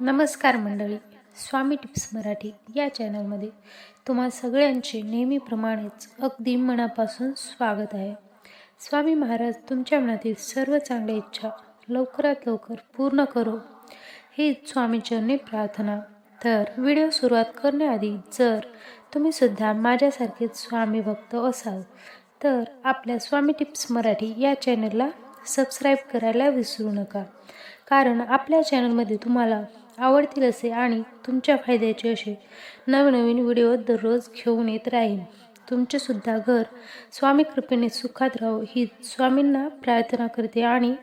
नमस्कार मंडळी स्वामी टिप्स मराठी या चॅनलमध्ये तुम्हा सगळ्यांचे नेहमीप्रमाणेच अगदी मनापासून स्वागत आहे. स्वामी महाराज तुमच्या मनातील सर्व चांगल्या इच्छा लवकरात लवकर पूर्ण करो. ही स्वामीचरणी प्रार्थना. तर व्हिडिओ सुरुवात करण्याआधी जर तुम्ही सुद्धा माझ्यासारखेच स्वामी भक्त असाल तर आपल्या स्वामी टिप्स मराठी या चॅनलला सबस्क्राईब करायला विसरू नका. कारण आपल्या चॅनलमध्ये तुम्हाला आवडतील असे आणि तुमच्या फायद्याचे असे नवनवीन व्हिडिओ दररोज घेऊन येत राहील तुमचेसुद्धा घर स्वामी कृपेने सुखात राहो ही स्वामींना प्रार्थना करते आणि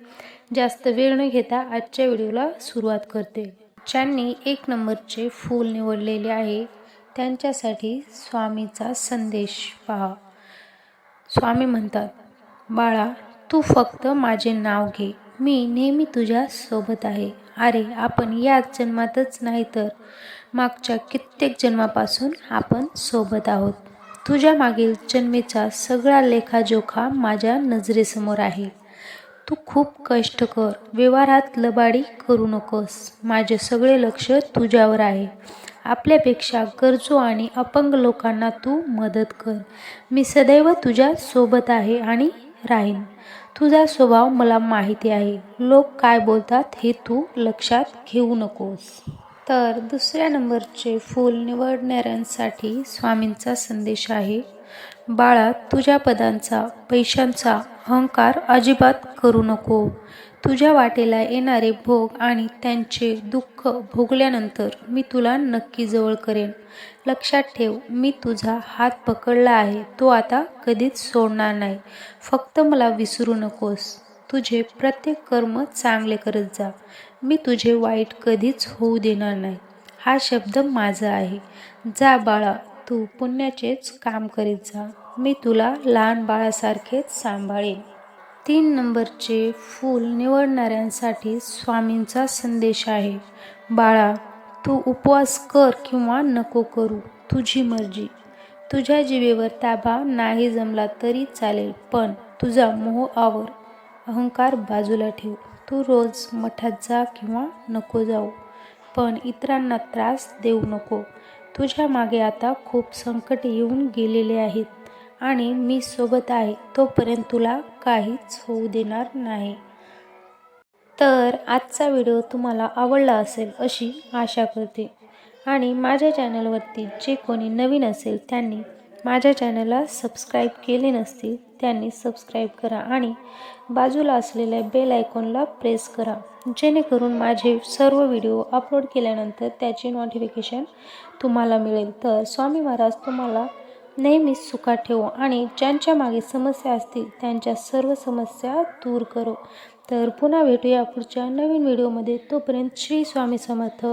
जास्त वेळ न घेता आजच्या व्हिडिओला सुरुवात करते. ज्यांनी एक नंबरचे फूल निवडलेले आहे त्यांच्यासाठी स्वामीचा संदेश पहा. स्वामी म्हणतात बाळा तू फक्त माझे नाव घे. मी नेहमी तुझ्या सोबत आहे. अरे आपण याच जन्मातच नाही तर मागच्या कित्येक जन्मापासून आपण सोबत आहोत. तुझ्या मागील जन्मेचा सगळा लेखाजोखा माझ्या नजरेसमोर आहे. तू खूप कष्ट कर व्यवहारात लबाडी करू नकोस. माझे सगळे लक्ष तुझ्यावर आहे. आपल्यापेक्षा गरजू आणि अपंग लोकांना तू मदत कर. मी सदैव तुझ्या सोबत आहे आणि राहीन. तुझा स्वभाव मला माहिती आहे. लोक काय बोलतात हे तू लक्षात घेऊ नकोस. तर दुसऱ्या नंबरचे फूल निवडणाऱ्यांसाठी स्वामींचा संदेश आहे. बाळा तुझ्या पदांचा पैशांचा अहंकार अजिबात करू नको. तुझ्या वाटेला येणारे भोग आणि त्यांचे दुःख भोगल्यानंतर मी तुला नक्की जवळ करेन. लक्षात ठेव मी तुझा हात पकडला आहे. तो आता कधीच सोडणार नाही. फक्त मला विसरू नकोस. तुझे प्रत्येक कर्म चांगले करत जा. मी तुझे वाईट कधीच होऊ देणार नाही. हा शब्द माझा आहे. जा बाळा तू पुण्याचेच काम करीत जा. मी तुला लहान बाळासारखेच सांभाळेन. तीन नंबरचे फूल निवडणाऱ्यांसाठी स्वामींचा संदेश आहे. बाळा तू उपवास कर किंवा नको करू तुझी मर्जी. तुझ्या जीवेवर ताबा नाही जमला तरी चालेल पण तुझा मोह आवर. अहंकार बाजूला ठेव. तू रोज मठात जा किंवा नको जाऊ पण इतरांना त्रास देऊ नको. तुझ्या मागे आता खूप संकट येऊन गेलेले आहेत आणि मी सोबत आहे तोपर्यंत तुला काहीच होऊ देणार नाही. तर आजचा व्हिडिओ तुम्हाला आवडला असेल अशी आशा करते. आणि माझ्या चॅनलवरती जे कोणी नवीन असेल त्यांनी माझ्या चॅनलला सबस्क्राईब केले नसतील त्यांनी सबस्क्राईब करा आणि बाजूला असलेल्या बेल आयकॉनला प्रेस करा जेणेकरून माझे सर्व व्हिडिओ अपलोड केल्यानंतर त्याचे नोटिफिकेशन तुम्हाला मिळेल. तर स्वामी महाराज तुम्हाला नेहमीच सुखात ठेवो आणि ज्यांच्या मागे समस्या असतील त्यांच्या सर्व समस्या दूर करो. तर पुन्हा भेटूया पुढच्या नवीन व्हिडिओमध्ये. तोपर्यंत श्री स्वामी समर्थ.